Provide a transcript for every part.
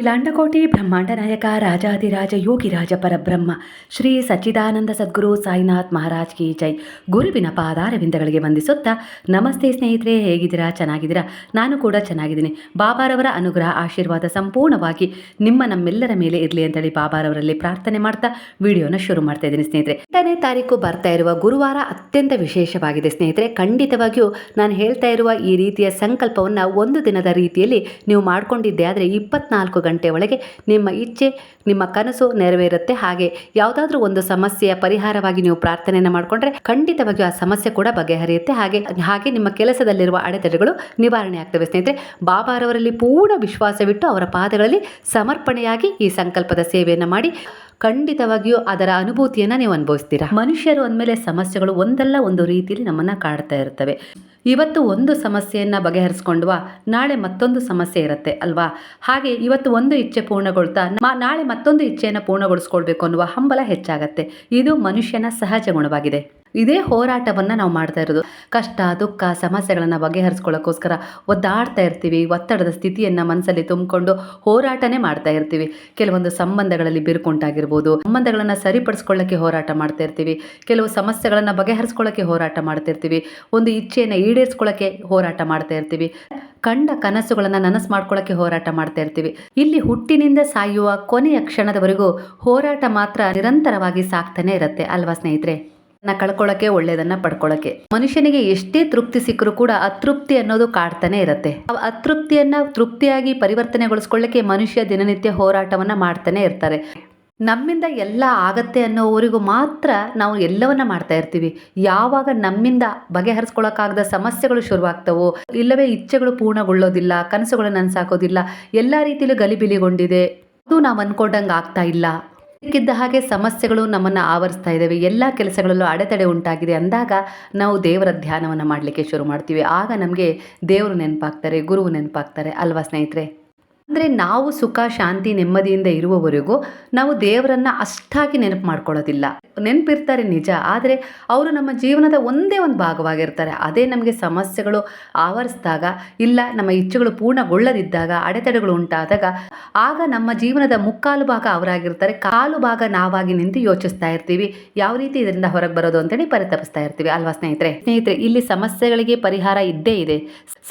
ಇಲಾಂಡಕೋಟಿ ಬ್ರಹ್ಮಾಂಡ ನಾಯಕ ರಾಜಾದಿರಾಜ ಯೋಗಿರಾಜ ಪರಬ್ರಹ್ಮ, ಶ್ರೀ ಸಚ್ಚಿದಾನಂದ ಸದ್ಗುರು ಸಾಯಿನಾಥ್ ಮಹಾರಾಜ್ ಕಿ ಜೈ. ಗುರುವಿನ ಪಾದಾರವಿಂದಗಳಿಗೆ ವಂದಿಸುತ್ತಾ, ನಮಸ್ತೆ ಸ್ನೇಹಿತರೆ, ಹೇಗಿದ್ದೀರಾ? ಚೆನ್ನಾಗಿದ್ದೀರಾ? ನಾನು ಕೂಡ ಚೆನ್ನಾಗಿದ್ದೀನಿ. ಬಾಬಾರವರ ಅನುಗ್ರಹ, ಆಶೀರ್ವಾದ ಸಂಪೂರ್ಣವಾಗಿ ನಿಮ್ಮ ನಮ್ಮೆಲ್ಲರ ಮೇಲೆ ಇರಲಿ ಅಂತೇಳಿ ಬಾಬಾರವರಲ್ಲಿ ಪ್ರಾರ್ಥನೆ ಮಾಡ್ತಾ ವಿಡಿಯೋನ ಶುರು ಮಾಡ್ತಾ ಇದ್ದೀನಿ ಸ್ನೇಹಿತರೆ. ಎಂಟನೇ ತಾರೀಕು ಬರ್ತಾ ಇರುವ ಗುರುವಾರ ಅತ್ಯಂತ ವಿಶೇಷವಾಗಿದೆ ಸ್ನೇಹಿತರೆ. ಖಂಡಿತವಾಗಿಯೂ ನಾನು ಹೇಳ್ತಾ ಇರುವ ಈ ರೀತಿಯ ಸಂಕಲ್ಪವನ್ನು ಒಂದು ದಿನದ ರೀತಿಯಲ್ಲಿ ನೀವು ಮಾಡ್ಕೊಂಡಿದ್ದೆ, ಆದರೆ ಇಪ್ಪತ್ನಾಲ್ಕು ಗಂಟೆ ಒಳಗೆ ನಿಮ್ಮ ಇಚ್ಛೆ, ನಿಮ್ಮ ಕನಸು ನೆರವೇರುತ್ತೆ. ಹಾಗೆ ಯಾವುದಾದ್ರೂ ಒಂದು ಸಮಸ್ಯೆಯ ಪರಿಹಾರವಾಗಿ ನೀವು ಪ್ರಾರ್ಥನೆಯನ್ನು ಮಾಡಿಕೊಂಡ್ರೆ ಖಂಡಿತವಾಗಿಯೂ ಆ ಸಮಸ್ಯೆ ಕೂಡ ಬಗೆಹರಿಯುತ್ತೆ. ಹಾಗೆ ಹಾಗೆ ನಿಮ್ಮ ಕೆಲಸದಲ್ಲಿರುವ ಅಡೆತಡೆಗಳು ನಿವಾರಣೆ ಆಗ್ತವೆ ಸ್ನೇಹಿತರೆ. ಬಾಬಾರವರಲ್ಲಿ ಪೂರ್ಣ ವಿಶ್ವಾಸವಿಟ್ಟು ಅವರ ಪಾದಗಳಲ್ಲಿ ಸಮರ್ಪಣೆಯಾಗಿ ಈ ಸಂಕಲ್ಪದ ಸೇವೆಯನ್ನು ಮಾಡಿ ಖಂಡಿತವಾಗಿಯೂ ಅದರ ಅನುಭೂತಿಯನ್ನು ನೀವು ಅನುಭವಿಸ್ತೀರಾ? ಮನುಷ್ಯರು ಅಂದಮೇಲೆ ಸಮಸ್ಯೆಗಳು ಒಂದಲ್ಲ, ಒಂದು ರೀತಿಯಲ್ಲಿ ನಮ್ಮನ್ನು ಕಾಡ್ತಾ ಇರ್ತವೆ. ಇವತ್ತು ಒಂದು ಸಮಸ್ಯೆಯನ್ನು ಬಗೆಹರಿಸ್ಕೊಂಡ್ವಾ, ನಾಳೆ ಮತ್ತೊಂದು ಸಮಸ್ಯೆ ಇರುತ್ತೆ ಅಲ್ವಾ? ಹಾಗೆ ಇವತ್ತು ಒಂದು ಇಚ್ಛೆ ಪೂರ್ಣಗೊಳ್ತಾ ನಾಳೆ ಮತ್ತೊಂದು ಇಚ್ಛೆಯನ್ನು ಪೂರ್ಣಗೊಳಿಸ್ಕೊಳ್ಬೇಕು ಅನ್ನುವ ಹಂಬಲ ಹೆಚ್ಚಾಗತ್ತೆ. ಇದು ಮನುಷ್ಯನ ಸಹಜ ಗುಣವಾಗಿದೆ. ಇದೇ ಹೋರಾಟವನ್ನು ನಾವು ಮಾಡ್ತಾ ಇರೋದು. ಕಷ್ಟ, ದುಃಖ, ಸಮಸ್ಯೆಗಳನ್ನು ಬಗೆಹರಿಸ್ಕೊಳ್ಳೋಕ್ಕೋಸ್ಕರ ಒದ್ದಾಡ್ತಾ ಇರ್ತೀವಿ, ಒತ್ತಡದ ಸ್ಥಿತಿಯನ್ನು ಮನಸ್ಸಲ್ಲಿ ತುಂಬಿಕೊಂಡು ಹೋರಾಟನೇ ಮಾಡ್ತಾ ಇರ್ತೀವಿ. ಕೆಲವೊಂದು ಸಂಬಂಧಗಳಲ್ಲಿ ಬಿರುಕುಂಟಾಗಿರ್ಬೋದು, ಸಂಬಂಧಗಳನ್ನು ಸರಿಪಡಿಸ್ಕೊಳ್ಳೋಕ್ಕೆ ಹೋರಾಟ ಮಾಡ್ತಾ ಇರ್ತೀವಿ. ಕೆಲವು ಸಮಸ್ಯೆಗಳನ್ನು ಬಗೆಹರಿಸ್ಕೊಳ್ಳೋಕ್ಕೆ ಹೋರಾಟ ಮಾಡ್ತಾ ಇರ್ತೀವಿ. ಒಂದು ಇಚ್ಛೆಯನ್ನು ಈಡೇರಿಸ್ಕೊಳ್ಳೋಕ್ಕೆ ಹೋರಾಟ ಮಾಡ್ತಾ ಇರ್ತೀವಿ. ಕಂಡ ಕನಸುಗಳನ್ನು ನನಸು ಮಾಡ್ಕೊಳ್ಳೋಕ್ಕೆ ಹೋರಾಟ ಮಾಡ್ತಾ ಇರ್ತೀವಿ. ಇಲ್ಲಿ ಹುಟ್ಟಿನಿಂದ ಸಾಯುವ ಕೊನೆಯ ಕ್ಷಣದವರೆಗೂ ಹೋರಾಟ ಮಾತ್ರ ನಿರಂತರವಾಗಿ ಸಾಕ್ತಾನೆ ಇರುತ್ತೆ ಅಲ್ವಾ ಸ್ನೇಹಿತರೆ? ಕಳ್ಕೊಳ್ಳೋಕೆ ಒಳ್ಳೇದನ್ನ ಪಡ್ಕೊಳ್ಳೋಕೆ ಮನುಷ್ಯನಿಗೆ ಎಷ್ಟೇ ತೃಪ್ತಿ ಸಿಕ್ಕರೂ ಕೂಡ ಅತೃಪ್ತಿ ಅನ್ನೋದು ಕಾಡ್ತಾನೆ ಇರುತ್ತೆ. ಆ ಅತೃಪ್ತಿಯನ್ನ ತೃಪ್ತಿಯಾಗಿ ಪರಿವರ್ತನೆಗೊಳಿಸ್ಕೊಳ್ಳೋಕೆ ಮನುಷ್ಯ ದಿನನಿತ್ಯ ಹೋರಾಟವನ್ನ ಮಾಡ್ತಾನೆ ಇರ್ತಾರೆ. ನಮ್ಮಿಂದ ಎಲ್ಲ ಆಗತ್ತೆ ಅನ್ನೋವರಿಗೂ ಮಾತ್ರ ನಾವು ಎಲ್ಲವನ್ನ ಮಾಡ್ತಾ ಇರ್ತೀವಿ. ಯಾವಾಗ ನಮ್ಮಿಂದ ಬಗೆಹರಿಸ್ಕೊಳಕಾಗದ ಸಮಸ್ಯೆಗಳು ಶುರುವಾಗ್ತವೋ, ಇಲ್ಲವೇ ಇಚ್ಛೆಗಳು ಪೂರ್ಣಗೊಳ್ಳೋದಿಲ್ಲ, ಕನಸುಗಳು ನನ್ಸಾಕೋದಿಲ್ಲ, ಎಲ್ಲ ರೀತಿಯಲ್ಲೂ ಗಲಿಬಿಲಿಗೊಂಡಿದೆ, ಅದು ನಾವು ಅನ್ಕೊಂಡಂಗೆ ಆಗ್ತಾ ಇಲ್ಲ. ಇದಕ್ಕಿದ್ದ ಹಾಗೆ ಸಮಸ್ಯೆಗಳು ನಮ್ಮನ್ನು ಆವರಿಸ್ತಾ ಇದ್ದಾವೆ ಎಲ್ಲ ಕೆಲಸಗಳಲ್ಲೂ ಅಡೆತಡೆ ಉಂಟಾಗಿದೆ ಅಂದಾಗ ನಾವು ದೇವರ ಧ್ಯಾನವನ್ನು ಮಾಡಲಿಕ್ಕೆ ಶುರು ಮಾಡ್ತೀವಿ. ಆಗ ನಮಗೆ ದೇವರು ನೆನಪಾಗ್ತಾರೆ, ಗುರುವು ನೆನಪಾಗ್ತಾರೆ. ಅಲ್ವಾ ಸ್ನೇಹಿತರೆ? ಅಂದರೆ ನಾವು ಸುಖ, ಶಾಂತಿ, ನೆಮ್ಮದಿಯಿಂದ ಇರುವವರೆಗೂ ನಾವು ದೇವರನ್ನ ಅಷ್ಟಾಗಿ ನೆನಪು ಮಾಡ್ಕೊಳ್ಳೋದಿಲ್ಲ. ನೆನಪಿರ್ತಾರೆ ನಿಜ, ಆದರೆ ಅವರು ನಮ್ಮ ಜೀವನದ ಒಂದೇ ಒಂದು ಭಾಗವಾಗಿರ್ತಾರೆ. ಅದೇ ನಮಗೆ ಸಮಸ್ಯೆಗಳು ಆವರಿಸಿದಾಗ ಇಲ್ಲ, ನಮ್ಮ ಇಚ್ಛೆಗಳು ಪೂರ್ಣಗೊಳ್ಳದಿದ್ದಾಗ, ಅಡೆತಡೆಗಳು ಉಂಟಾದಾಗ ಆಗ ನಮ್ಮ ಜೀವನದ ಮುಕ್ಕಾಲು ಭಾಗ ಅವರಾಗಿರ್ತಾರೆ. ಕಾಲು ಭಾಗ ನಾವಾಗಿ ನಿಂತು ಯೋಚಿಸ್ತಾ ಇರ್ತೀವಿ. ಯಾವ ರೀತಿ ಇದರಿಂದ ಹೊರಗೆ ಬರೋದು ಅಂತೇಳಿ ಪರಿತಪಿಸ್ತಾ ಇರ್ತೀವಿ. ಅಲ್ವಾ ಸ್ನೇಹಿತರೆ? ಸ್ನೇಹಿತರೆ, ಇಲ್ಲಿ ಸಮಸ್ಯೆಗಳಿಗೆ ಪರಿಹಾರ ಇದ್ದೇ ಇದೆ.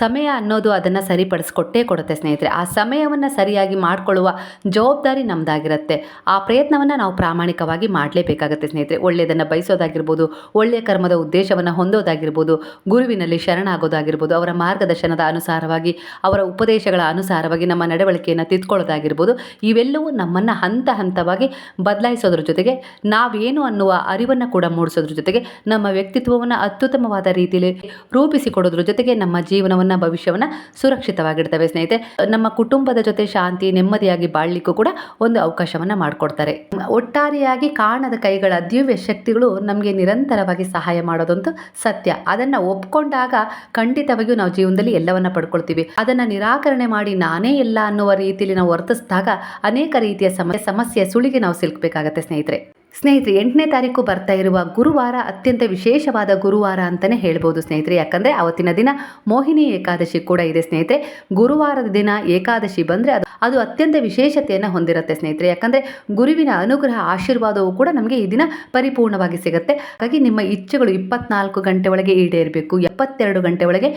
ಸಮಯ ಅನ್ನೋದು ಅದನ್ನು ಸರಿಪಡಿಸ್ಕೊಟ್ಟೇ ಕೊಡುತ್ತೆ ಸ್ನೇಹಿತರೆ. ಆ ಸಮಯವನ್ನು ಸರಿಯಾಗಿ ಮಾಡಿಕೊಳ್ಳುವ ಜವಾಬ್ದಾರಿ ನಮ್ಮದಾಗಿರುತ್ತೆ ಆ ಪ್ರಯತ್ನವನ್ನು ನಾವು ಪ್ರಾಮಾಣಿಕವಾಗಿ ಮಾಡಲೇಬೇಕಾಗುತ್ತೆ ಸ್ನೇಹಿತರೆ. ಒಳ್ಳೆಯದನ್ನು ಬಯಸೋದಾಗಿರ್ಬೋದು, ಒಳ್ಳೆಯ ಕರ್ಮದ ಉದ್ದೇಶವನ್ನು ಹೊಂದೋದಾಗಿರ್ಬೋದು, ಗುರುವಿನಲ್ಲಿ ಶರಣಾಗೋದಾಗಿರ್ಬೋದು, ಅವರ ಮಾರ್ಗದರ್ಶನದ ಅನುಸಾರವಾಗಿ, ಅವರ ಉಪದೇಶಗಳ ಅನುಸಾರವಾಗಿ ನಮ್ಮ ನಡವಳಿಕೆಯನ್ನು ತಿದ್ಕೊಳ್ಳೋದಾಗಿರ್ಬೋದು, ಇವೆಲ್ಲವೂ ನಮ್ಮನ್ನು ಹಂತ ಹಂತವಾಗಿ ಬದಲಾಯಿಸೋದ್ರ ಜೊತೆಗೆ, ನಾವೇನು ಅನ್ನುವ ಅರಿವನ್ನು ಕೂಡ ಮೂಡಿಸೋದ್ರ ಜೊತೆಗೆ, ನಮ್ಮ ವ್ಯಕ್ತಿತ್ವವನ್ನು ಅತ್ಯುತ್ತಮವಾದ ರೀತಿಯಲ್ಲಿ ರೂಪಿಸಿಕೊಡೋದ್ರ ಜೊತೆಗೆ ನಮ್ಮ ಜೀವನವನ್ನು, ಭವಿಷ್ಯವನ್ನು ಸುರಕ್ಷಿತವಾಗಿಡ್ತವೆ ಸ್ನೇಹಿತರೆ. ನಮ್ಮ ಕುಟುಂಬದ ಜೊತೆ ಶಾಂತಿ, ನೆಮ್ಮದಿಯಾಗಿ ಬಾಳ್ಲಿಕ್ಕೂ ಕೂಡ ಒಂದು ಅವಕಾಶವನ್ನ ಮಾಡಿಕೊಡ್ತಾರೆ. ಒಟ್ಟಾರೆಯಾಗಿ ಕಾಣದ ಕೈಗಳ ದಿವ್ಯ ಶಕ್ತಿಗಳು ನಮಗೆ ನಿರಂತರವಾಗಿ ಸಹಾಯ ಮಾಡೋದಂತೂ ಸತ್ಯ. ಅದನ್ನ ಒಪ್ಕೊಂಡಾಗ ಖಂಡಿತವಾಗಿಯೂ ನಾವು ಜೀವನದಲ್ಲಿ ಎಲ್ಲವನ್ನ ಪಡ್ಕೊಳ್ತೀವಿ. ಅದನ್ನ ನಿರಾಕರಣೆ ಮಾಡಿ ನಾನೇ ಎಲ್ಲ ಅನ್ನುವ ರೀತಿಯಲ್ಲಿ ನಾವು ವರ್ತಿಸಿದಾಗ ಅನೇಕ ರೀತಿಯ ಸಮಸ್ಯೆ, ಸುಳಿಗೆ ನಾವು ಸಿಲುಕಬೇಕಾಗತ್ತೆ ಸ್ನೇಹಿತರೆ. ಸ್ನೇಹಿತರೆ, ಎಂಟನೇ ತಾರೀಕು ಬರ್ತಾ ಇರುವ ಗುರುವಾರ ಅತ್ಯಂತ ವಿಶೇಷವಾದ ಗುರುವಾರ ಅಂತಲೇ ಹೇಳ್ಬೋದು ಸ್ನೇಹಿತರೆ. ಯಾಕಂದರೆ ಅವತ್ತಿನ ದಿನ ಮೋಹಿನಿ ಏಕಾದಶಿ ಕೂಡ ಇದೆ ಸ್ನೇಹಿತರೆ. ಗುರುವಾರದ ದಿನ ಏಕಾದಶಿ ಬಂದರೆ ಅದು ಅದು ಅತ್ಯಂತ ವಿಶೇಷತೆಯನ್ನು ಹೊಂದಿರುತ್ತೆ ಸ್ನೇಹಿತರೆ. ಯಾಕಂದರೆ ಗುರುವಿನ ಅನುಗ್ರಹ, ಆಶೀರ್ವಾದವು ಕೂಡ ನಮಗೆ ಈ ದಿನ ಪರಿಪೂರ್ಣವಾಗಿ ಸಿಗುತ್ತೆ. ಹಾಗಾಗಿ ನಿಮ್ಮ ಇಚ್ಛೆಗಳು ಇಪ್ಪತ್ನಾಲ್ಕು ಗಂಟೆ ಒಳಗೆ ಈಡೇರಬೇಕು. ಎಪ್ಪತ್ತೆರಡು ಗಂಟೆ ಒಳಗೆ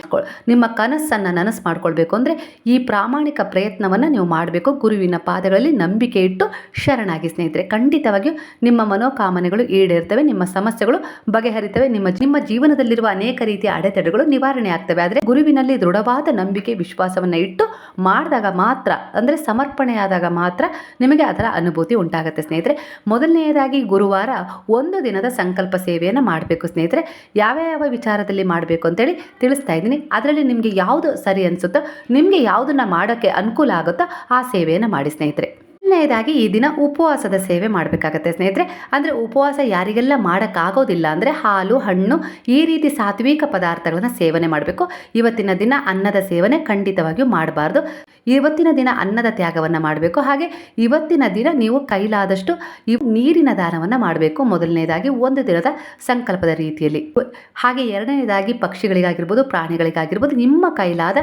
ನಿಮ್ಮ ಕನಸನ್ನು ನನಸು ಮಾಡ್ಕೊಳ್ಬೇಕು. ಅಂದರೆ ಈ ಪ್ರಾಮಾಣಿಕ ಪ್ರಯತ್ನವನ್ನು ನೀವು ಮಾಡಬೇಕು. ಗುರುವಿನ ಪಾದಗಳಲ್ಲಿ ನಂಬಿಕೆ ಇಟ್ಟು ಶರಣಾಗಿ ಸ್ನೇಹಿತರೆ. ಖಂಡಿತವಾಗಿಯೂ ನಿಮ್ಮ ಮನೋಕಾಮನೆಗಳು ಈಡೇರ್ತವೆ, ನಿಮ್ಮ ಸಮಸ್ಯೆಗಳು ಬಗೆಹರಿತವೆ, ನಿಮ್ಮ ನಿಮ್ಮ ಜೀವನದಲ್ಲಿರುವ ಅನೇಕ ರೀತಿಯ ಅಡೆತಡೆಗಳು ನಿವಾರಣೆ ಆಗ್ತವೆ. ಆದರೆ ಗುರುವಿನಲ್ಲಿ ದೃಢವಾದ ನಂಬಿಕೆ, ವಿಶ್ವಾಸವನ್ನು ಇಟ್ಟು ಮಾಡಿದಾಗ ಮಾತ್ರ, ಅಂದರೆ ಸಮರ್ಪಣೆಯಾದಾಗ ಮಾತ್ರ ನಿಮಗೆ ಅದರ ಅನುಭೂತಿ ಉಂಟಾಗುತ್ತೆ ಸ್ನೇಹಿತರೆ. ಮೊದಲನೆಯದಾಗಿ ಗುರುವಾರ ಒಂದು ದಿನದ ಸಂಕಲ್ಪ ಸೇವೆಯನ್ನು ಮಾಡಬೇಕು ಸ್ನೇಹಿತರೆ. ಯಾವ ಯಾವ ವಿಚಾರದಲ್ಲಿ ಮಾಡಬೇಕು ಅಂತೇಳಿ ತಿಳಿಸ್ತಾ ಇದ್ದೀನಿ. ಅದರಲ್ಲಿ ನಿಮಗೆ ಯಾವುದು ಸರಿ ಅನಿಸುತ್ತೋ, ನಿಮಗೆ ಯಾವುದನ್ನು ಮಾಡೋಕ್ಕೆ ಅನುಕೂಲ ಆಗುತ್ತೋ ಆ ಸೇವೆಯನ್ನು ಮಾಡಿ ಸ್ನೇಹಿತರೆ. ಮೊದಲನೇದಾಗಿ ಈ ದಿನ ಉಪವಾಸದ ಸೇವೆ ಮಾಡಬೇಕಾಗತ್ತೆ ಸ್ನೇಹಿತರೆ. ಅಂದರೆ ಉಪವಾಸ ಯಾರಿಗೆಲ್ಲ ಮಾಡೋಕ್ಕಾಗೋದಿಲ್ಲ ಅಂದರೆ ಹಾಲು, ಹಣ್ಣು ಈ ರೀತಿ ಸಾತ್ವಿಕ ಪದಾರ್ಥಗಳನ್ನು ಸೇವನೆ ಮಾಡಬೇಕು. ಇವತ್ತಿನ ದಿನ ಅನ್ನದ ಸೇವನೆ ಖಂಡಿತವಾಗಿಯೂ ಮಾಡಬಾರ್ದು. ಇವತ್ತಿನ ದಿನ ಅನ್ನದ ತ್ಯಾಗವನ್ನು ಮಾಡಬೇಕು. ಹಾಗೆ ಇವತ್ತಿನ ದಿನ ನೀವು ಕೈಲಾದಷ್ಟು ನೀರಿನ ದಾನವನ್ನು ಮಾಡಬೇಕು. ಮೊದಲನೇದಾಗಿ ಒಂದು ದಿನದ ಸಂಕಲ್ಪದ ರೀತಿಯಲ್ಲಿ. ಹಾಗೆ ಎರಡನೇದಾಗಿ ಪಕ್ಷಿಗಳಿಗಾಗಿರ್ಬೋದು, ಪ್ರಾಣಿಗಳಿಗಾಗಿರ್ಬೋದು, ನಿಮ್ಮ ಕೈಲಾದ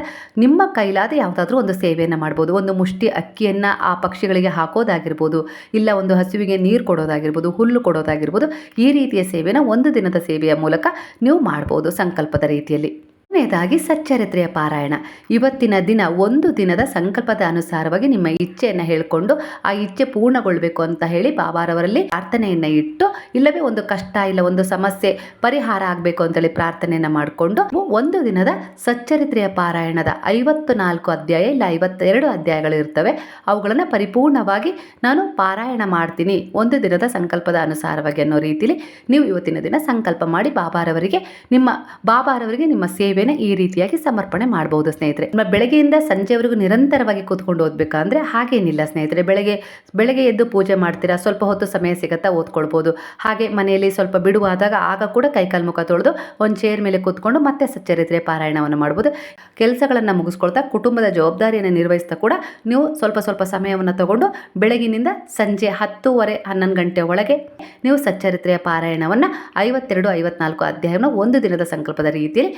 ನಿಮ್ಮ ಕೈಲಾದ ಯಾವುದಾದ್ರೂ ಒಂದು ಸೇವೆಯನ್ನು ಮಾಡ್ಬೋದು. ಒಂದು ಮುಷ್ಟಿ, ಅಕ್ಕಿಯನ್ನು ಆ ಪಕ್ಷಿಗಳಿಗೆ ಹಾಕೋದಾಗಿರ್ಬೋದು, ಇಲ್ಲ ಒಂದು ಹಸುವಿಗೆ ನೀರು ಕೊಡೋದಾಗಿರ್ಬೋದು, ಹುಲ್ಲು ಕೊಡೋದಾಗಿರ್ಬೋದು, ಈ ರೀತಿಯ ಸೇವೆನ ಒಂದು ದಿನದ ಸೇವೆಯ ಮೂಲಕ ನೀವು ಮಾಡ್ಬೋದು ಸಂಕಲ್ಪದ ರೀತಿಯಲ್ಲಿ. ಕೊನೆಯದಾಗಿ ಸಚ್ಚರಿತ್ರೆಯ ಪಾರಾಯಣ. ಇವತ್ತಿನ ದಿನ ಒಂದು ದಿನದ ಸಂಕಲ್ಪದ ಅನುಸಾರವಾಗಿ ನಿಮ್ಮ ಇಚ್ಛೆಯನ್ನು ಹೇಳಿಕೊಂಡು ಆ ಇಚ್ಛೆ ಪೂರ್ಣಗೊಳ್ಳಬೇಕು ಅಂತ ಹೇಳಿ ಬಾಬಾರವರಲ್ಲಿ ಪ್ರಾರ್ಥನೆಯನ್ನು ಇಟ್ಟು, ಇಲ್ಲವೇ ಒಂದು ಕಷ್ಟ, ಇಲ್ಲ ಒಂದು ಸಮಸ್ಯೆ ಪರಿಹಾರ ಆಗಬೇಕು ಅಂತೇಳಿ ಪ್ರಾರ್ಥನೆಯನ್ನು ಮಾಡಿಕೊಂಡು ಒಂದು ದಿನದ ಸಚ್ಚರಿತ್ರೆಯ ಪಾರಾಯಣದ ಐವತ್ತು ನಾಲ್ಕು ಅಧ್ಯಾಯ ಇಲ್ಲ ಐವತ್ತೆರಡು ಅಧ್ಯಾಯಗಳು ಇರ್ತವೆ. ಅವುಗಳನ್ನು ಪರಿಪೂರ್ಣವಾಗಿ ನಾನು ಪಾರಾಯಣ ಮಾಡ್ತೀನಿ ಒಂದು ದಿನದ ಸಂಕಲ್ಪದ ಅನುಸಾರವಾಗಿ ಅನ್ನೋ ರೀತಿಯಲ್ಲಿ ನೀವು ಇವತ್ತಿನ ದಿನ ಸಂಕಲ್ಪ ಮಾಡಿ ಬಾಬಾರವರಿಗೆ, ನಿಮ್ಮ ಬಾಬಾರವರಿಗೆ ನಿಮ್ಮ ಸೇವೆನ ಈ ರೀತಿಯಾಗಿ ಸಮರ್ಪಣೆ ಮಾಡಬಹುದು ಸ್ನೇಹಿತರೆ. ಬೆಳಗ್ಗೆಯಿಂದ ಸಂಜೆವರೆಗೂ ನಿರಂತರವಾಗಿ ಕೂತ್ಕೊಂಡು ಓದ್ಬೇಕಂದ್ರೆ ಹಾಗೇನಿಲ್ಲ ಸ್ನೇಹಿತರೆ. ಬೆಳಗ್ಗೆ ಬೆಳಗ್ಗೆ ಎದ್ದು ಪೂಜೆ ಮಾಡ್ತೀರಾ, ಸ್ವಲ್ಪ ಹೊತ್ತು ಸಮಯ ಸಿಗುತ್ತಾ ಓದ್ಕೊಳ್ಬಹುದು ಹಾಗೆ ಮನೆಯಲ್ಲಿ ಸ್ವಲ್ಪ ಬಿಡುವಾದಾಗ ಆಗ ಕೂಡ ಕೈಕಾಲು ಮುಖ ತೊಳೆದು ಒಂದು ಚೇರ್ ಮೇಲೆ ಕೂತ್ಕೊಂಡು ಮತ್ತೆ ಸಚ್ಚರಿತ್ರೆ ಪಾರಾಯಣವನ್ನು ಮಾಡಬಹುದು ಕೆಲಸಗಳನ್ನು ಮುಗಿಸ್ಕೊಳ್ತಾ ಕುಟುಂಬದ ಜವಾಬ್ದಾರಿಯನ್ನು ನಿರ್ವಹಿಸ್ತಾ ಕೂಡ ನೀವು ಸ್ವಲ್ಪ ಸ್ವಲ್ಪ ಸಮಯವನ್ನು ತಗೊಂಡು ಬೆಳಗಿನಿಂದ ಸಂಜೆ ಹತ್ತೂವರೆ, ಹನ್ನೊಂದು ಗಂಟೆ ಒಳಗೆ ನೀವು ಸಚ್ಚರಿತ್ರೆಯ ಪಾರಾಯಣವನ್ನು ಐವತ್ತೆರಡು, ಐವತ್ನಾಲ್ಕು ಅಧ್ಯಾಯವನ್ನು ಒಂದು ದಿನದ ಸಂಕಲ್ಪದ ರೀತಿಯಲ್ಲಿ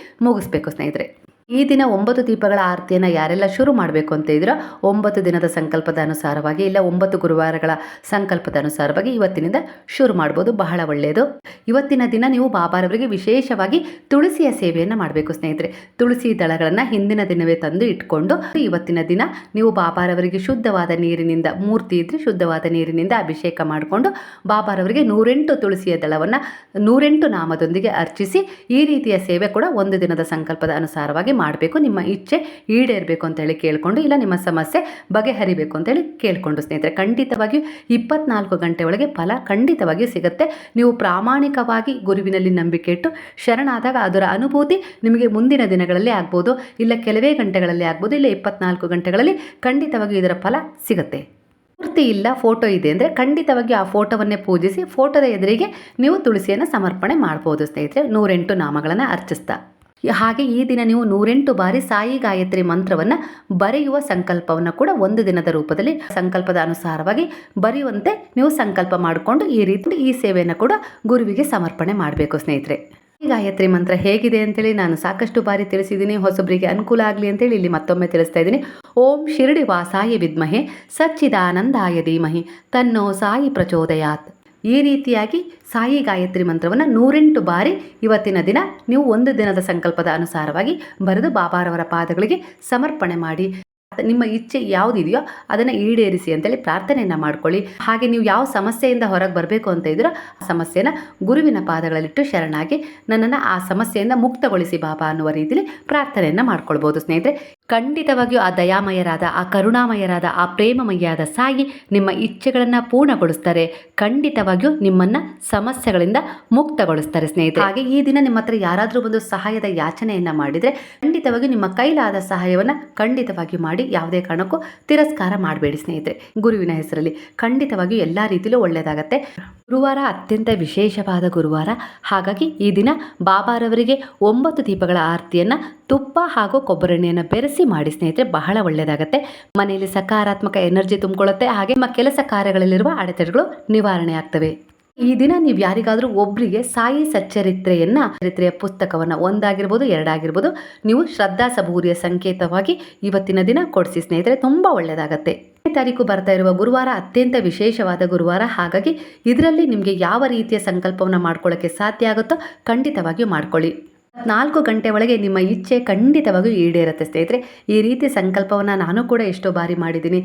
ಮುಗಿಸ್ಬೇಕು ಸ್ನೇಹಿತರೆ ಈ ದಿನ ಒಂಬತ್ತು ದೀಪಗಳ ಆರತಿಯನ್ನು ಯಾರೆಲ್ಲ ಶುರು ಮಾಡಬೇಕು ಅಂತ ಇದ್ರೆ ಒಂಬತ್ತು ದಿನದ ಸಂಕಲ್ಪದ ಅನುಸಾರವಾಗಿ ಇಲ್ಲ, ಒಂಬತ್ತು ಗುರುವಾರಗಳ ಸಂಕಲ್ಪದ ಅನುಸಾರವಾಗಿ ಇವತ್ತಿನಿಂದ ಶುರು ಮಾಡ್ಬೋದು. ಬಹಳ ಒಳ್ಳೆಯದು ಇವತ್ತಿನ ದಿನ ನೀವು ಬಾಬಾರವರಿಗೆ ವಿಶೇಷವಾಗಿ ತುಳಸಿಯ ಸೇವೆಯನ್ನು ಮಾಡಬೇಕು ಸ್ನೇಹಿತರೆ. ತುಳಸಿ ದಳಗಳನ್ನು ಹಿಂದಿನ ದಿನವೇ ತಂದು ಇಟ್ಕೊಂಡು ಇವತ್ತಿನ ದಿನ ನೀವು ಬಾಬಾರವರಿಗೆ ಶುದ್ಧವಾದ ನೀರಿನಿಂದ ಮೂರ್ತಿ ಇದ್ದರೆ ಶುದ್ಧವಾದ ನೀರಿನಿಂದ ಅಭಿಷೇಕ ಮಾಡಿಕೊಂಡು ಬಾಬಾರವರಿಗೆ ನೂರೆಂಟು ತುಳಸಿಯ ದಳವನ್ನು ನೂರೆಂಟು ನಾಮದೊಂದಿಗೆ ಅರ್ಚಿಸಿ ಈ ರೀತಿಯ ಸೇವೆ ಕೂಡ ಒಂದು ದಿನದ ಸಂಕಲ್ಪದ ಅನುಸಾರವಾಗಿ ಮಾಡಬೇಕು, ನಿಮ್ಮ ಇಚ್ಛೆ ಈಡೇರಬೇಕು ಅಂತ ಹೇಳಿ ಕೇಳಿಕೊಂಡು, ಇಲ್ಲ ನಿಮ್ಮ ಸಮಸ್ಯೆ ಬಗೆಹರಿಬೇಕು ಅಂತೇಳಿ ಕೇಳಿಕೊಂಡು ಸ್ನೇಹಿತರೆ, ಖಂಡಿತವಾಗಿಯೂ ಇಪ್ಪತ್ನಾಲ್ಕು ಗಂಟೆ ಒಳಗೆ ಫಲ ಖಂಡಿತವಾಗಿಯೂ ಸಿಗುತ್ತೆ. ನೀವು ಪ್ರಾಮಾಣಿಕವಾಗಿ ಗುರುವಿನಲ್ಲಿ ನಂಬಿಕೆ ಇಟ್ಟು ಶರಣಾದಾಗ ಅದರ ಅನುಭೂತಿ ನಿಮಗೆ ಮುಂದಿನ ದಿನಗಳಲ್ಲಿ ಆಗ್ಬೋದು, ಇಲ್ಲ ಕೆಲವೇ ಗಂಟೆಗಳಲ್ಲಿ ಆಗ್ಬೋದು, ಇಲ್ಲ ಇಪ್ಪತ್ನಾಲ್ಕು ಗಂಟೆಗಳಲ್ಲಿ ಖಂಡಿತವಾಗಿಯೂ ಇದರ ಫಲ ಸಿಗುತ್ತೆ. ಮೂರ್ತಿ ಇಲ್ಲ, ಫೋಟೋ ಇದೆ ಅಂದರೆ ಖಂಡಿತವಾಗಿ ಆ ಫೋಟೋವನ್ನೇ ಪೂಜಿಸಿ, ಫೋಟೋದ ಎದುರಿಗೆ ನೀವು ತುಳಸಿಯನ್ನು ಸಮರ್ಪಣೆ ಮಾಡ್ಬೋದು ಸ್ನೇಹಿತರೆ. ನೂರೆಂಟು ನಾಮಗಳನ್ನು ಅರ್ಚಿಸ್ತಾ. ಹಾಗೆ ಈ ದಿನ ನೀವು ನೂರೆಂಟು ಬಾರಿ ಸಾಯಿ ಗಾಯತ್ರಿ ಮಂತ್ರವನ್ನು ಬರೆಯುವ ಸಂಕಲ್ಪವನ್ನು ಕೂಡ ಒಂದು ದಿನದ ರೂಪದಲ್ಲಿ ಸಂಕಲ್ಪದ ಅನುಸಾರವಾಗಿ ಬರೆಯುವಂತೆ ನೀವು ಸಂಕಲ್ಪ ಮಾಡಿಕೊಂಡು ಈ ರೀತಿ ಈ ಸೇವೆಯನ್ನು ಕೂಡ ಗುರುವಿಗೆ ಸಮರ್ಪಣೆ ಮಾಡಬೇಕು, ಸ್ನೇಹಿತರೆ. ಈ ಗಾಯತ್ರಿ ಮಂತ್ರ ಹೇಗಿದೆ ಅಂತೇಳಿ ನಾನು ಸಾಕಷ್ಟು ಬಾರಿ ತಿಳಿಸಿದ್ದೀನಿ. ಹೊಸಬರಿಗೆ ಅನುಕೂಲ ಆಗಲಿ ಅಂತೇಳಿ ಇಲ್ಲಿ ಮತ್ತೊಮ್ಮೆ ತಿಳಿಸ್ತಾ ಇದ್ದೀನಿ. ಓಂ ಶಿರಡಿ ವಾಸಾಯ ವಿದ್ಮಹೆ ಸಚ್ಚಿದಾನಂದಾಯ ಧೀಮಹಿ ತನ್ನೋ ಸಾಯಿ ಪ್ರಚೋದಯಾತ್. ಈ ರೀತಿಯಾಗಿ ಸಾಯಿ ಗಾಯತ್ರಿ ಮಂತ್ರವನ್ನು ನೂರೆಂಟು ಬಾರಿ ಇವತ್ತಿನ ದಿನ ನೀವು ಒಂದು ದಿನದ ಸಂಕಲ್ಪದ ಅನುಸಾರವಾಗಿ ಬರೆದು ಬಾಬಾರವರ ಪಾದಗಳಿಗೆ ಸಮರ್ಪಣೆ ಮಾಡಿ. ನಿಮ್ಮ ಇಚ್ಛೆ ಯಾವುದಿದೆಯೋ ಅದನ್ನು ಈಡೇರಿಸಿ ಅಂತೇಳಿ ಪ್ರಾರ್ಥನೆಯನ್ನು ಮಾಡ್ಕೊಳ್ಳಿ. ಹಾಗೆ ನೀವು ಯಾವ ಸಮಸ್ಯೆಯಿಂದ ಹೊರಗೆ ಬರಬೇಕು ಅಂತ ಇದ್ದೀರೋ ಆ ಸಮಸ್ಯೆನ ಗುರುವಿನ ಪಾದಗಳಲ್ಲಿಟ್ಟು ಶರಣಾಗಿ ನನ್ನನ್ನು ಆ ಸಮಸ್ಯೆಯಿಂದ ಮುಕ್ತಗೊಳಿಸಿ ಬಾಬಾ ಅನ್ನುವ ರೀತಿಯಲ್ಲಿ ಪ್ರಾರ್ಥನೆಯನ್ನು ಮಾಡ್ಕೊಳ್ಬೋದು ಸ್ನೇಹಿತರೆ. ಖಂಡಿತವಾಗಿಯೂ ಆ ದಯಾಮಯರಾದ, ಆ ಕರುಣಾಮಯರಾದ, ಆ ಪ್ರೇಮಮಯಾದ ಸಾಯಿ ನಿಮ್ಮ ಇಚ್ಛೆಗಳನ್ನು ಪೂರ್ಣಗೊಳಿಸ್ತಾರೆ. ಖಂಡಿತವಾಗಿಯೂ ನಿಮ್ಮನ್ನು ಸಮಸ್ಯೆಗಳಿಂದ ಮುಕ್ತಗೊಳಿಸ್ತಾರೆ ಸ್ನೇಹಿತರೆ. ಹಾಗೆ ಈ ದಿನ ನಿಮ್ಮ ಹತ್ರ ಯಾರಾದರೂ ಒಂದು ಸಹಾಯದ ಯಾಚನೆಯನ್ನು ಮಾಡಿದರೆ ಖಂಡಿತವಾಗಿಯೂ ನಿಮ್ಮ ಕೈಲಾದ ಸಹಾಯವನ್ನು ಖಂಡಿತವಾಗಿ ಮಾಡಿ, ಯಾವುದೇ ಕಾರಣಕ್ಕೂ ತಿರಸ್ಕಾರ ಮಾಡಬೇಡಿ ಸ್ನೇಹಿತರೆ. ಗುರುವಿನ ಹೆಸರಲ್ಲಿ ಖಂಡಿತವಾಗಿಯೂ ಎಲ್ಲ ರೀತಿಯಲ್ಲೂ ಒಳ್ಳೆಯದಾಗತ್ತೆ. ಗುರುವಾರ ಅತ್ಯಂತ ವಿಶೇಷವಾದ ಗುರುವಾರ. ಹಾಗಾಗಿ ಈ ದಿನ ಬಾಬಾರವರಿಗೆ ಒಂಬತ್ತು ದೀಪಗಳ ಆರತಿಯನ್ನು ತುಪ್ಪ ಹಾಗೂ ಕೊಬ್ಬರೆಣ್ಣೆಯನ್ನು ಬೆರೆಸಿ ಮಾಡಿ ಸ್ನೇಹಿತರೆ, ಬಹಳ ಒಳ್ಳೆಯದಾಗತ್ತೆ ಮನೆಯಲ್ಲಿ ಸಕಾರಾತ್ಮಕ ಎನರ್ಜಿ ತುಂಬಿಕೊಳ್ಳುತ್ತೆ, ಹಾಗೆ ನಿಮ್ಮ ಕೆಲಸ ಕಾರ್ಯಗಳಲ್ಲಿರುವ ಅಡೆತಡೆಗಳು ನಿವಾರಣೆ ಆಗ್ತವೆ. ಈ ದಿನ ನೀವು ಯಾರಿಗಾದರೂ ಒಬ್ಬರಿಗೆ ಸಾಯಿ ಸಚ್ಚರಿತ್ರೆಯನ್ನು ಚರಿತ್ರೆಯ ಪುಸ್ತಕವನ್ನು ಒಂದಾಗಿರ್ಬೋದು, ಎರಡಾಗಿರ್ಬೋದು, ನೀವು ಶ್ರದ್ಧಾ ಸಬೂರಿಯ ಸಂಕೇತವಾಗಿ ಇವತ್ತಿನ ದಿನ ಕೊಡಿಸಿ ಸ್ನೇಹಿತರೆ, ತುಂಬ ಒಳ್ಳೆಯದಾಗತ್ತೆ ತಾರೀಕು ಬರ್ತಾ ಇರುವ ಗುರುವಾರ ಅತ್ಯಂತ ವಿಶೇಷವಾದ ಗುರುವಾರ. ಹಾಗಾಗಿ ಇದರಲ್ಲಿ ನಿಮಗೆ ಯಾವ ರೀತಿಯ ಸಂಕಲ್ಪವನ್ನು ಮಾಡ್ಕೊಳ್ಳೋಕ್ಕೆ ಸಾಧ್ಯ ಆಗುತ್ತೋ ಖಂಡಿತವಾಗಿಯೂ ಮಾಡ್ಕೊಳ್ಳಿ. ನಾಲ್ಕು ಗಂಟೆ ಒಳಗೆ ನಿಮ್ಮ ಇಚ್ಛೆ ಖಂಡಿತವಾಗಿಯೂ ಈಡೇರುತ್ತೆ, ಸ್ನೇಹಿತರೆ. ಈ ರೀತಿ ಸಂಕಲ್ಪವನ್ನು ನಾನು ಕೂಡ ಎಷ್ಟೋ ಬಾರಿ ಮಾಡಿದ್ದೀನಿ.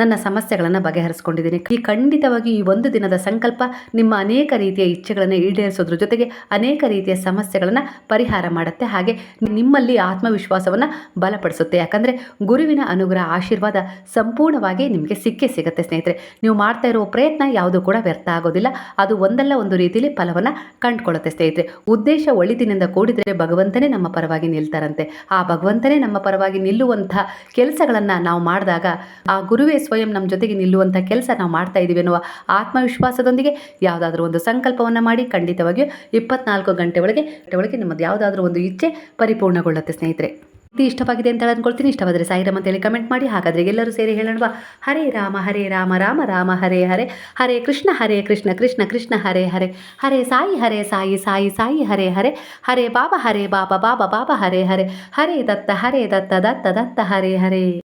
ನನ್ನ ಸಮಸ್ಯೆಗಳನ್ನು ಬಗೆಹರಿಸ್ಕೊಂಡಿದ್ದೀನಿ. ಈ ಖಂಡಿತವಾಗಿ ಈ ಒಂದು ದಿನದ ಸಂಕಲ್ಪ ನಿಮ್ಮ ಅನೇಕ ರೀತಿಯ ಇಚ್ಛೆಗಳನ್ನು ಈಡೇರಿಸೋದ್ರ ಜೊತೆಗೆ ಅನೇಕ ರೀತಿಯ ಸಮಸ್ಯೆಗಳನ್ನು ಪರಿಹಾರ ಮಾಡುತ್ತೆ. ಹಾಗೆ ನಿಮ್ಮಲ್ಲಿ ಆತ್ಮವಿಶ್ವಾಸವನ್ನು ಬಲಪಡಿಸುತ್ತೆ. ಯಾಕಂದರೆ ಗುರುವಿನ ಅನುಗ್ರಹ, ಆಶೀರ್ವಾದ ಸಂಪೂರ್ಣವಾಗಿ ನಿಮಗೆ ಸಿಕ್ಕೇ ಸಿಗುತ್ತೆ, ಸ್ನೇಹಿತರೆ. ನೀವು ಮಾಡ್ತಾ ಇರೋ ಪ್ರಯತ್ನ ಯಾವುದು ಕೂಡ ವ್ಯರ್ಥ ಆಗೋದಿಲ್ಲ. ಅದು ಒಂದಲ್ಲ ಒಂದು ರೀತಿಯಲ್ಲಿ ಫಲವನ್ನು ಕಂಡುಕೊಳ್ಳುತ್ತೆ, ಸ್ನೇಹಿತರೆ. ಉದ್ದೇಶ ಒಳಿತಿನಿಂದ ಕೂಡಿದ್ರೆ ಇದ್ದರೆ ಭಗವಂತನೇ ನಮ್ಮ ಪರವಾಗಿ ನಿಲ್ತಾರಂತೆ. ಆ ಭಗವಂತನೇ ನಮ್ಮ ಪರವಾಗಿ ನಿಲ್ಲುವಂಥ ಕೆಲಸಗಳನ್ನು ನಾವು ಮಾಡಿದಾಗ, ಆ ಗುರುವೇ ಸ್ವಯಂ ನಮ್ಮ ಜೊತೆಗೆ ನಿಲ್ಲುವಂಥ ಕೆಲಸ ನಾವು ಮಾಡ್ತಾ ಇದ್ದೀವಿ ಅನ್ನುವ ಆತ್ಮವಿಶ್ವಾಸದೊಂದಿಗೆ ಯಾವುದಾದ್ರೂ ಒಂದು ಸಂಕಲ್ಪವನ್ನು ಮಾಡಿ ಖಂಡಿತವಾಗಿಯೂ ಇಪ್ಪತ್ನಾಲ್ಕು ಗಂಟೆ ಒಳಗೆ ಒಳಗೆ ನಮ್ಮದು ಯಾವುದಾದ್ರೂ ಒಂದು ಇಚ್ಛೆ ಪರಿಪೂರ್ಣಗೊಳ್ಳುತ್ತೆ ಸ್ನೇಹಿತರೆ. ಇದು ಇಷ್ಟವಾಗಿದೆ ಅಂತ ಅಂದ್ಕೊಳ್ತೀನಿ ಇಷ್ಟವಾದರೆ ಸಾಯಿರಾಮ್ ಅಂತೇಳಿ ಕಮೆಂಟ್ ಮಾಡಿ. ಹಾಗಾದರೆ ಎಲ್ಲರೂ ಸೇರಿ ಹೇಳೋಣವಾ? ಹರೇ ರಾಮ ಹರೇ ರಾಮ ರಾಮ ರಾಮ, ಹರೇ ಹರೇ. ಹರೇ ಕೃಷ್ಣ ಹರೇ ಕೃಷ್ಣ ಕೃಷ್ಣ ಕೃಷ್ಣ, ಹರೇ ಹರೇ. ಹರೇ ಸಾಯಿ ಹರೇ ಸಾಯಿ ಸಾಯಿ ಸಾಯಿ, ಹರೇ ಹರೇ. ಹರೇ ಬಾಬಾ ಹರೇ ಬಾಬಾ ಬಾಬಾ ಬಾಬಾ, ಹರೇ ಹರೇ. ಹರೇ ದತ್ತ ಹರೇ ದತ್ತ ದತ್ತ ದತ್ತ, ಹರೇ ಹರೇ.